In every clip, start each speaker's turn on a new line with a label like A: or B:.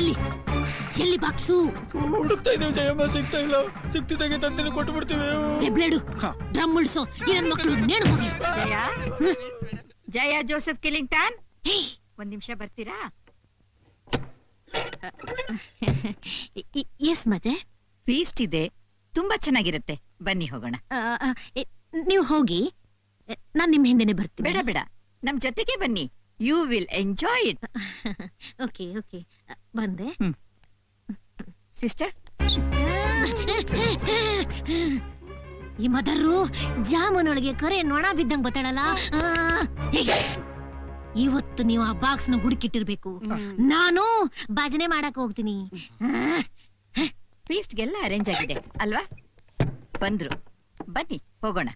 A: ಎಲ್ಲಿ? ಎಲ್ಲಿ ಬಾಕ್ಸು?
B: ಹುಡುಕ್ತಾ ಇದ್ದೇವೆ ಜಯಮ್ಮ ಸಿಗ್ತಾ ಇಲ್ಲ. ಸಿಕ್ತಿದ್ದಾಗೆ ತಂದೆ ಕೊಟ್ಟು ಬಿಡ್ತೀವಿ.
A: ಬ್ಲೇಡು ಡ್ರಮ್ ಉಳಿಸೋ. ಏನ್ ಮಕ್ಕಳು ನೇಣು ಹೋಗಿ.
C: ಜಯ? Jaya Joseph
A: Killington?
C: ಒಂದ್ ನಿಮಿಷ ಬರ್ತೀರಾ?
A: ಎಸ್ ಮತ್ತೆ?
C: ಫೀಸ್ಟ್ ಇದೆ. ತುಂಬಾ ಚೆನ್ನಾಗಿರುತ್ತೆ. ಬನ್ನಿ ಹೋಗೋಣ.
A: ನೀವು ಹೋಗಿ. ನಾನ್ ನಿಮ್ ಹಿಂದೆನೆ ಬರ್ತೀನಿ.
C: ಬೇಡ ಬೇಡ. ನಮ್ ಜೊತೆಗೆ ಬನ್ನಿ. You will enjoy
A: it okay okay ಬಂದೆ.
C: ಸಿಸ್ಟರ್
A: ಈ ಮದರ್ರು ಜಾಮೂನೊಳಗೆ ಕರೆ ನೊಣ ಬಿದ್ದಂಗ್ ಬತ್ತಾಳಲ್ಲ? ಇವತ್ತು ನೀವು ಆ ಬಾಕ್ಸ್ನ ಹುಡುಕಿಟ್ಟಿರ್ಬೇಕು ನಾನು ಭಜನೆ ಮಾಡಕ್ ಹೋಗ್ತೀನಿ. ಫೀಸ್ಟ್
C: ಫೀಸ್ಟ್ಗೆಲ್ಲ ಅರೇಂಜ್ ಆಗಿದೆ ಅಲ್ವಾ? ಬಂದ್ರು. ಬನ್ನಿ ಹೋಗೋಣ.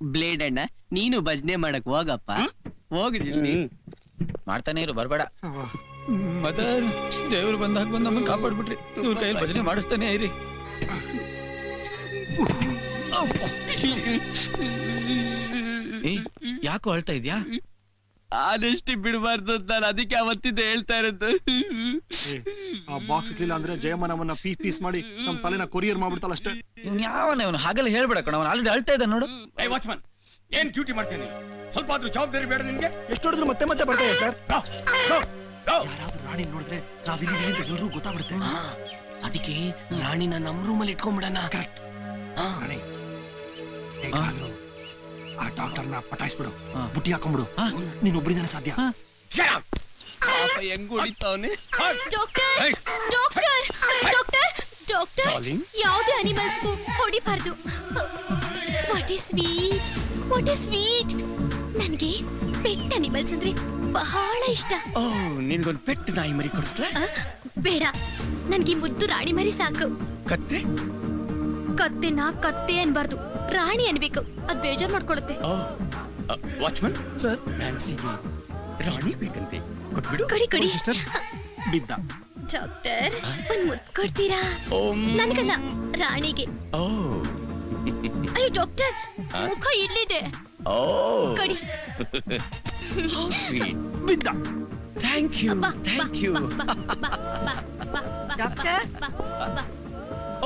D: ಬ್ಲೇಡ್ ಅಣ್ಣ ನೀನು ಭಜನೆ ಮಾಡಕ್ ಹೋಗಪ್ಪ. ಹೋಗು ಇಲ್ಲಿ.
B: ಮಾಡ್ತಾನೆ ಇರು ಬರ್ಬೇಡ. ಮದರ್ ದೇವ್ರು ಬಂದಾಗ ಬಂದು ನಮ್ಮನ್ನ ಕಾಪಾಡ್ಬಿಟ್ರಿ. ಇವ್ರ ಕೈಯಲ್ಲಿ ಭಜನೆ ಮಾಡಿಸ್ತಾನೆ ಇರಿ. ಯಾಕೋ ಅಳ್ತಾ ಇದ್ಯಾ?
D: ಆದಷ್ಟು ಬಿಡಬಾರ್ದು ಅಂತ ನಾನು ಅದಕ್ಕೆ ಅವತ್ತಿದ್ದೆ ಹೇಳ್ತಾ ಇರೋದು.
E: ಆ ಬಾಕ್ಸ್ ಇಲ್ಲ ಅಂದ್ರೆ ಜಯಮನವನ್ನ ಪೀಸ್ ಪೀಸ್ ಮಾಡಿ ನಮ್ಮ ತಲೆನ ಕೊರಿಯರ್ ಮಾಡ್ಬಿಡ್ತಾಳ ಅಷ್ಟೇ.
B: ಇವ್ನು ಯಾವನ ಇವನು? ಹಾಗೆಲ್ಲ ಹೇಳ್ಬೇಡ ಕಣ ಅವನು ಆಲ್ರೆಡಿ ಅಳ್ತಾ ಇದ್ದಾನೆ ನೋಡು.
F: ಏ ವಾಚ್ಮನ್ ಏನ್ ಡ್ಯೂಟಿ ಮಾಡ್ತೇನೆ ಸ್ವಲ್ಪ ಆದ್ರೂ ಜವಾಬ್ದಾರಿ ಬೇಡ ನಿನ್ಗೆ.
B: ಎಷ್ಟು ಹೊಡೆದ್ರು ಮತ್ತೆ ಮತ್ತೆ ಬರ್ತೇವೆ ಇದೆ ಸರ್.
E: ಯಾರಾದ್ರೂ ರಾಣಿ ನೋಡಿದ್ರೆ ಇಲ್ಲಿ ಅಂತ ಎಲ್ರೂ ಗೊತ್ತಾಗ್ಬಿಡುತ್ತೆ.
D: ಅದಕ್ಕೆ ರಾಣಿನ ನಮ್ ರೂಮಲ್ಲಿ ಇಟ್ಕೊಂಡ್ಬಿಡಣ.
E: ರಾಣಿ ಹೇಗಾದ್ರೂ ಆ ಡಾಕ್ಟರ್ನ ಪಟಾಯಿಸ್ಬಿಡು
B: ಹಾ.
E: ಬುಟ್ಟಿ ಹಾಕೊಂಡ್ಬಿಡು. ನೀನ್ ಒಬ್ರಿಂದನೇ ಸಾಧ್ಯ.
D: ಹೆಂಗ್ ಹೊಡಿತಾವನೆ?
G: Doctor doctor doctor. ಡಾಕ್ಟರ್ ಯಾವುದೇ ಅನಿಮಲ್ಸ್ಗೂ ಹೊಡಿಬಾರ್ದು. What is sweet what is sweet ನನಗೆ ಪೆಟ್ ಅನಿಮಲ್ಸ್ ಅಂದ್ರೆ ಬಹಳ ಇಷ್ಟ.
D: ಓ ನಿನ್ಗೊಂದ್ ಪೆಟ್ ನಾಯಿ ಮರಿ ಕೊಡಿಸ್ಲ?
G: ಬೇಡ. ನನ್ಗೆ ಮುದ್ದು ರಾಣಿ ಮರಿ ಸಾಕು.
D: ಕತ್ತೆ?
G: ಕತ್ತೆನ ಕತ್ತೆ ಅನ್ಬಾರ್ದು. ರಾಣಿ ಅನ್ಬೇಕು. ಅದ್ ಬೇಜಾರ್ ಮಾಡ್ಕೊಳುತ್ತೆ.
F: ವಾಚ್ಮನ್?
B: ಸರ್
F: ನ್ಯಾನ್ಸಿಗೆ ರಾಣಿ ಬೇಕಂತೆ. ಕೊಟ್ಬಿಡು.
G: ಕಡಿ ಕಡಿ.
E: ಬಿದ್ದ.
G: ಡಾಕ್ಟರ್ ಒಂದ್ ಮುದ್ ಕೊಡ್ತೀರಾ? ನನ್ಗಲ್ಲ ರಾಣಿಗೆ.
F: ಓ.
G: ಅಯ್ಯೋ ಡಾಕ್ಟರ್ ಮುಖ ಇಲ್ಲಿದೆ. ಕಡಿ.
E: ಬಿದ್ದ.
G: Thank you
C: thank
G: you doctor?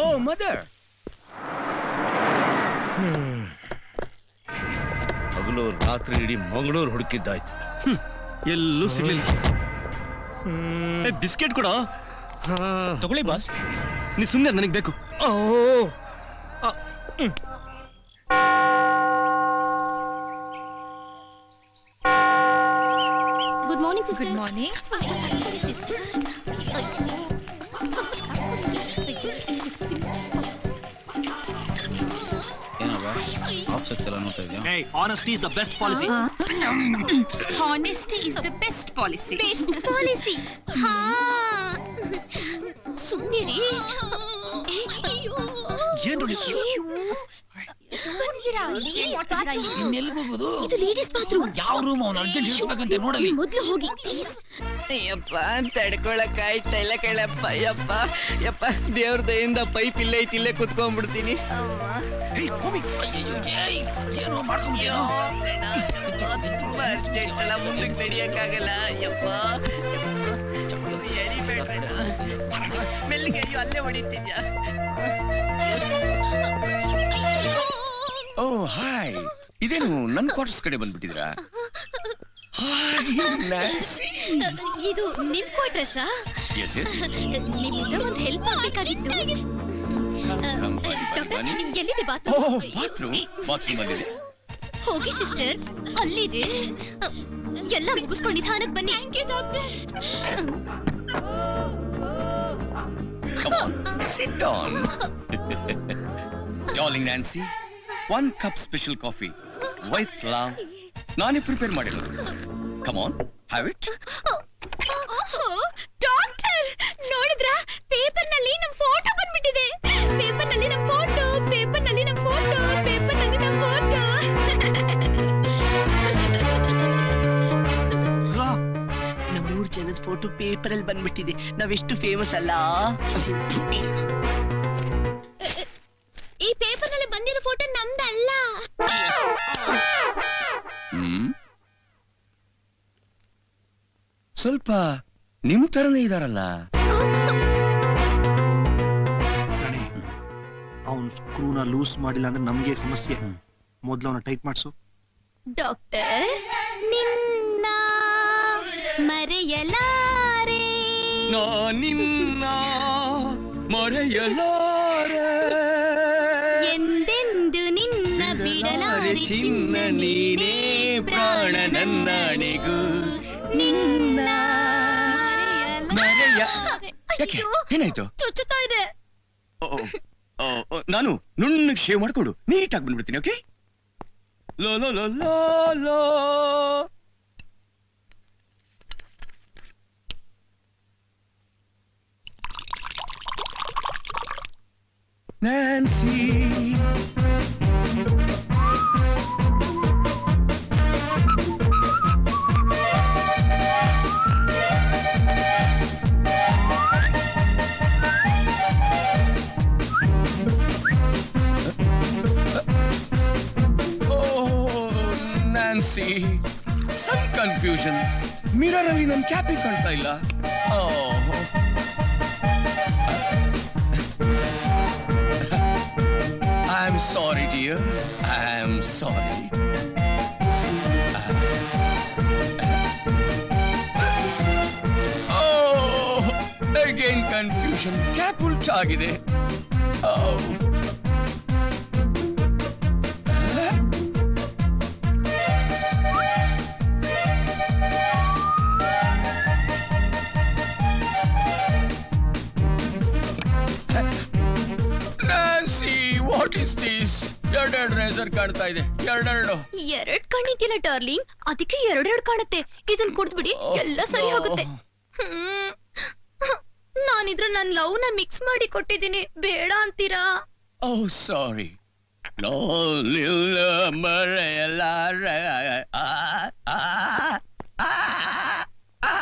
F: Oh mother. ಹಗಲು ರಾತ್ರಿ ಇಡೀ ಮಂಗಳೂರು ಹುಡುಕಿದ್ದಾಯ್ತು.
E: ಎಲ್ಲೂ ಸಿಗ್ಲಿಲ್ಲ. ಬಿಸ್ಕೆಟ್ ಕೊಡ
B: ತಗೊಳ್ಳಿ ಬಾಸ್
E: ನೀ ಸುಮ್ನೆ ನನಗ್ ಬೇಕು
G: good morning sister good
B: morning offset ಎಲ್ಲ ನೋಡ್ತಾ ಇದೆಯಾ?
E: ಏಯ್ honesty is the best policy
C: honesty is the best policy
G: best policy ಹಾ. ಸುಮ್ಮನಿರಿ
E: ಏನ್ ನೋಡಿ
B: ಇನ್ನೆಲ್ಲಿ ಹೋಗೋದು
G: ಇದು ಲೇಡೀಸ್ ಬಾತ್ರೂಮ್
B: ಯಾವ ರೂಮ್ ಅವ್ನು ಅರ್ಜೆಂಟ್ ಇಳಿಸ್ಬೇಕಂತೆ ನೋಡಲಿ
G: ಮೊದ್ಲು ಹೋಗಿ
D: ಯಪ್ಪ ತಡ್ಕೊಳಕ್ ಆಯ್ತಾ ಇಲ್ಲ ಕಣಪ್ಪ. ಯಪ್ಪ ಯಪ್ಪ ದೇವ್ರ ದಯಿಂದ ಪೈಪ್ ಇಲ್ಲೇ ಐತಿ ಇಲ್ಲೇ ಕುತ್ಕೊಂಡ್ಬಿಡ್ತೀನಿ.
B: ಏನೋ ಮಾಡ್ಕೊಂಡ್ಯಾ
D: ತುಂಬಾ ಅರ್ಜೆಂಟ್ ಅಲ್ಲ ಮುಂದಕ್ಕೆ ನಡಿಯಕ್ಕಾಗಲ್ಲ ಯಪ್ಪ ಎಳಿಬೇಡ್ರಣ್ಣ. ಮೆಲ್ಲಿಗೆ ಅಯ್ಯೋ ಅಲ್ಲೇ ಹೊಡಿತಿದ್ಯಾ
F: ಓ ಹಾಯ್. ಇದೇನು ನನ್ನ ಕ್ವಾರ್ಟರ್ಸ್ ಕಡೆ ಬಂದ್ಬಿಟ್ಟಿದ್ರಾ ಹಾಯ್ ಸಿ
G: ಇದು ನಿಮ್ ಕ್ವಾರ್ಟರ್ಸಾ
F: ಎಸ್ ಎಸ್
G: ನಿಮ್ಮಿಂದ ಒಂದು ಹೆಲ್ಪ್ ಆಗ್ಬೇಕಾಗಿತ್ತು. ಎಲ್ಲಿದೆ ಬಾತ್ರೂಮ್?
F: ಬಾತ್ರೂಮ್. ಅಲ್ಲಿದೆ.
G: ಹೋಗಿ ಸಿಸ್ಟರ್. ಅಲ್ಲಿದೆ. ಎಲ್ಲ ಮುಗಿಸ್ಕೊಂಡು ನಿಧಾನಕ್ಕೆ ಬನ್ನಿ. Thank you doctor.
F: Come on, sit on. Darling Nancy, one cup special coffee love. ನಾನೇ ಪ್ರಿಪೇರ್ ಮಾಡಿರೋದು. Come on have it
G: doctor ನೋಡಿದ್ರಾ? ಪೇಪರ್ ನಮ್ಮ ನಮ್ ಫೋಟೋ ಬಂದ್ಬಿಟ್ಟಿದೆ. ನಲ್ಲಿ ನಮ್ಮ ಫೋಟೋ ಪೇಪರ್ನಲ್ಲಿ ನಮ್ ಫೋಟೋ ಪೇಪರ್ನಲ್ಲಿ ನಮ್ ಫೋಟೋ
D: ನಮ್ಮೂರ್ ಜನದ ಫೋಟೋ ಪೇಪರ್ ಅಲ್ಲಿ ಬಂದ್ಬಿಟ್ಟಿದೆ. ನಾವೆಷ್ಟು ಫೇಮಸ್ ಅಲ್ಲ?
G: ಈ ಪೇಪರ್ನಲ್ಲಿ ಬಂದಿರೋ ಫೋಟೋ ನಮ್ದಲ್ಲ.
F: ಸ್ವಲ್ಪ ನಿಮ್ ತರನೇ ಇದಾರಲ್ಲ?
E: ಅವ್ನ್ ಸ್ಕ್ರೂನ ಲೂಸ್ ಮಾಡಿಲ್ಲ ಅಂದ್ರೆ ನಮ್ಗೆ ಸಮಸ್ಯೆ. ಮೊದ್ಲು ಅವನ ಟೈಟ್ ಮಾಡಿಸು.
G: ಡಾಕ್ಟರ್ ನಿನ್ನ ಮರೆಯಲಾರೆ.
F: ನಿನ್ನ ಮರೆಯಲಾರೆ.
G: ಎಂದೆಂದು ನಿನ್ನ ಬಿಡಲಾರೆ ಚಿನ್ನ ನೀನೇ ಪ್ರಾಣ ನನ್ನಣೆಗೂ ನಿನ್ನ
F: ಮರೆಯ ಯಾಕೆ? ಏನಾಯ್ತು?
G: ಚುಚ್ಚುತ್ತಾ ಇದೆ.
F: ನಾನು ನುಣ್ಣಗೆ ಶೇವ್ ಮಾಡ್ಕೊಡು ನೀಟಾಗಿ ಬಂದ್ಬಿಡ್ತೀನಿ ಓಕೆ ಲೋ low Nancy Nancy some confusion mirror ಅಲ್ಲಿ ನನ್ ಕ್ಯಾಪಿ ಕಾಣ್ತಾ ಇಲ್ಲ. I am sorry dear I am sorry confusion cap ಉಲ್ಟಾಗಿದೆ. Oh. Razor ಕಾಣ್ತಾ ಇದೆ. ಎರಡೆರಡು
G: ಎರಡ್ ಕಣ್ಣಿದ್ಯಲ್ಲ ಡಾರ್ಲಿಂಗ್? ಅದಕ್ಕೆ ಎರಡೆರಡು ಕಾಣುತ್ತೆ. ಇದನ್ ಕುಡ್ದ್ಬಿಡಿ ಎಲ್ಲ ಸರಿ ಹೋಗುತ್ತೆ ಹ್ಮ್. ನಾನಿದ್ರ ನನ್ ಲವ್ನ ಮಿಕ್ಸ್ ಮಾಡಿ ಕೊಟ್ಟಿದ್ದೀನಿ. ಬೇಡ ಅಂತೀರಾ?
F: ಓ ಸಾರಿ. ನೋ ನಿಲ್ಲ ಮರೆಯಲಾರ ಆ, ಆ, ಆ, ಆ,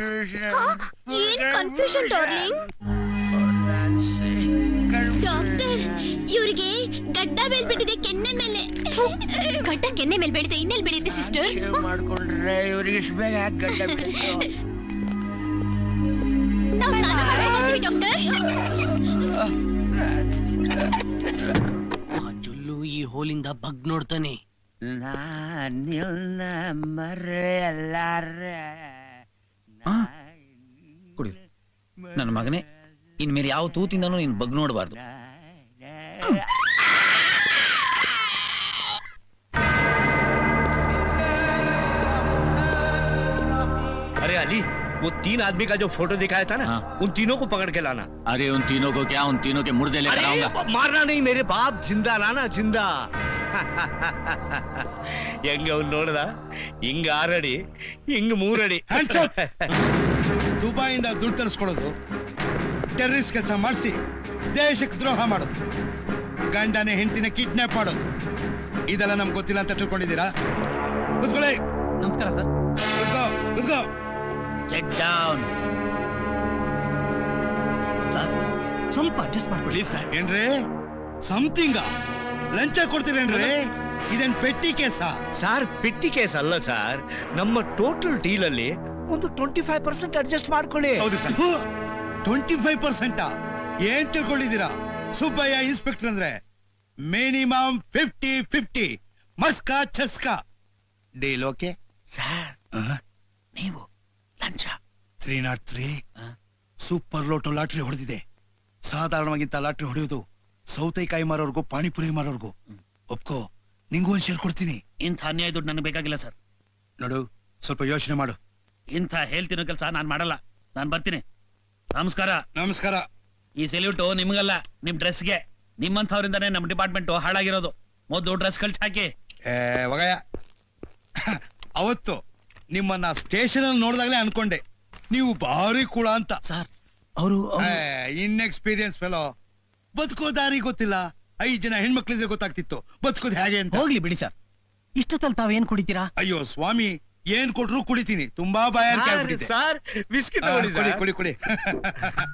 G: ಏನ್ ಕನ್ಫ್ಯೂಷನ್ ಡಾರ್ಲಿಂಗ್ ಡಾಕ್ಟರ್ ಇವ್ರಿಗೆ ಗಡ್ಡ ಬೆಳ್ಬಿಟ್ಟಿದೆ ಕೆನ್ನೆ ಮೇಲೆ. ಗಡ್ಡ ಕೆನ್ನೆ ಮೇಲೆ ಬೆಳಿದೆ ಇನ್ನೆಲ್ ಬೆಳೆಯುತ್ತೆ ಸಿಸ್ಟರ್
D: ಮಾಡ್ಕೊಂಡ್ರೆ ಇವ್ರಿಗೆ ಇಷ್ಟು ಬೇಗ ಯಾಕೆ ಗಡ್ಡ?
G: ನಾವು ಸ್ನಾನ ಡಾಕ್ಟರ್
H: ಜುಲ್ಲು ಈ ಹೋಲಿಂದ ಬಗ್ ನೋಡ್ತಾನೆ.
D: ನಾ ನಿನ್ನ ಮರ್ರೆ
B: ಆ? ಕುಡಿ ನನ್ನ ಮಗನೇ ಇನ್ಮೇಲೆ ಯಾವ ತೂತಿಂದನೂ ನೀನ್ ಬಗ್ ನೋಡಬಾರ್ದು
I: अरे अली वो तीन आदमी का जो फोटो दिखाया था ना
B: हाँ।
I: उन तीनों को पकड़ के लाना
B: अरे उन तीनों को क्या उन तीनों के मुर्दे लेकर
I: अरे
B: आऊंगा
I: वो मारना नहीं मेरे बाप जिंदा लाना जिंदा ಹೆಂಗ ಅವ್ನು ನೋಡ್ದ? ಹಿಂಗ ಆರಡಿ ಹಿಂಗ ಮೂರಡಿ.
J: ದುಬಾಯಿಂದ ದುಡ್ಡು ತರಿಸ್ಕೊಳ್ಳೋದು ಟೆರರಿಸ್ಟ್ ಕೆಲಸ ಮಾಡಿಸಿ ದೇಶಕ್ಕೆ ದ್ರೋಹ ಮಾಡೋದು. ಗಂಡನೇ ಹೆಂಡತಿನ ಕಿಡ್ನಾಪ್ ಮಾಡೋದು. ಇದೆಲ್ಲ ನಮ್ಗೆ ಗೊತ್ತಿಲ್ಲ ಅಂತ ತಿಳ್ಕೊಂಡಿದ್ದೀರಾ? ಕುತ್ಕೊಳ್ಳಿ.
H: ನಮಸ್ಕಾರ ಸರ್.
J: ಕುತ್ಕೋ ಕೂತ್ಕೋ.
H: ಸೆಟ್ ಡೌನ್ ಸರ್ ಸ್ವಲ್ಪ ಅಡ್ಜಸ್ಟ್ ಮಾಡ್ಕೊಳ್ಳಿ ಸರ್.
J: ಏನ್ರಿ? ಸಮಥಿಂಗ ಲಂಚ ಕೊಡ್ತೀರೇನ್ರಿ? ಇದೇನ್ petty case.
I: Sir petty case ಅಲ್ಲ ಸರ್. ನಮ್ಮ ಟೋಟಲ್ ಡೀಲ್ ಅಲ್ಲಿ ಒಂದು ಟ್ವೆಂಟಿ ಫೈವ್ ಪರ್ಸೆಂಟ್ ಅಡ್ಜಸ್ಟ್ ಮಾಡ್ಕೊಳ್ಳಿ.
J: ಹೌದು ಸರ್. ಟ್ವೆಂಟಿ ಫೈವ್ ಪರ್ಸೆಂಟ್ ಏನ್ ತಿಳ್ಕೊಂಡಿದ್ದೀರಾ? ಸುಬ್ಬಯ್ಯ ಇನ್ಸ್ಪೆಕ್ಟರ್ ಅಂದ್ರೆ ಮಿನಿಮಮ್ ಫಿಫ್ಟಿ ಫಿಫ್ಟಿ ಮಸ್ಕಾ ಚಸ್ಕಾ. Deal okay?
H: ಸರ್ ನೀವು ಲಂಚ.
J: Three not three. Super lotto lottery ಹೊಡೆದಿದೆ. ಸಾಧಾರಣವಾಗಿಂತ ಲಾಟ್ರಿ ಹೊಡೆಯೋದು ಸೌತೆಕಾಯಿ ಮಾರೋರ್ಗು ಪಾನಿಪುರಿ ಮಾರೋರ್ಗು. ಒಪ್ಕೋ? ನಿಂಗೂ ಒಂದ್ ಶೇರ್ ಕೊಡ್ತೀನಿ.
H: ಇಂಥ ಅನ್ಯಾಯ ದುಡ್ಡು ನನಗೆ ಬೇಕಾಗಿಲ್ಲ ಸರ್.
J: ನೋಡು ಸ್ವಲ್ಪ ಯೋಚನೆ ಮಾಡು.
H: ಇಂಥ ಹೇಳ್ತಿರೋ ಕೆಲಸ ನಾನು ಮಾಡಲ್ಲ. ನಾನು ಬರ್ತೀನಿ. ನಮಸ್ಕಾರ.
J: ನಮಸ್ಕಾರ.
H: ಈ ಸೆಲ್ಯೂಟು ನಿಮಗಲ್ಲ ನಿಮ್ ಡ್ರೆಸ್ಗೆ. ನಿಮ್ಮಂಥವ್ರಿಂದಾನೇ ನಮ್ಮ ಡಿಪಾರ್ಟ್ಮೆಂಟ್ ಹಾಳಾಗಿರೋದು. ಮೊದಲು ಡ್ರೆಸ್ ಕಳ್ಸಿ ಹಾಕಿ.
J: ಏ ಅವತ್ತು ನಿಮ್ಮನ್ನ ಸ್ಟೇಷನ್ ಅಲ್ಲಿ ನೋಡಿದಾಗಲೇ ಅನ್ಕೊಂಡೆ. ನೀವು ಭಾರಿ ಕೂಡ ಅಂತ.
H: ಸರ್ ಅವರು
J: ಇನ್ಎಕ್ಸ್ಪೀರಿಯನ್ಸ್ ಫೆಲೋ. ಬದುಕೋ ದಾರಿ ಗೊತ್ತಿಲ್ಲ. ಐದ್ ಜನ ಹೆಣ್ಮಕ್ಳಿದ್ರೆ ಗೊತ್ತಾಗ್ತಿತ್ತು. ಬದುಕುದು ಹೇಗೆ ಅಂತ.
K: ಹೋಗ್ಲಿ ಬಿಡಿ ಸರ್. ಇಷ್ಟೊತ್ತಲ್ಲಿ ತಾವೇನ್ ಕುಡಿತೀರಾ?
J: ಅಯ್ಯೋ ಸ್ವಾಮಿ ಏನ್ ಕೊಟ್ರು ಕುಡಿತೀನಿ. ತುಂಬಾ ಬಾಯಿ
I: ಸರ್ ಬಿಸ್ಕಿ
J: ಕುಡಿ ಕೊಡಿ ಕೊಡಿ.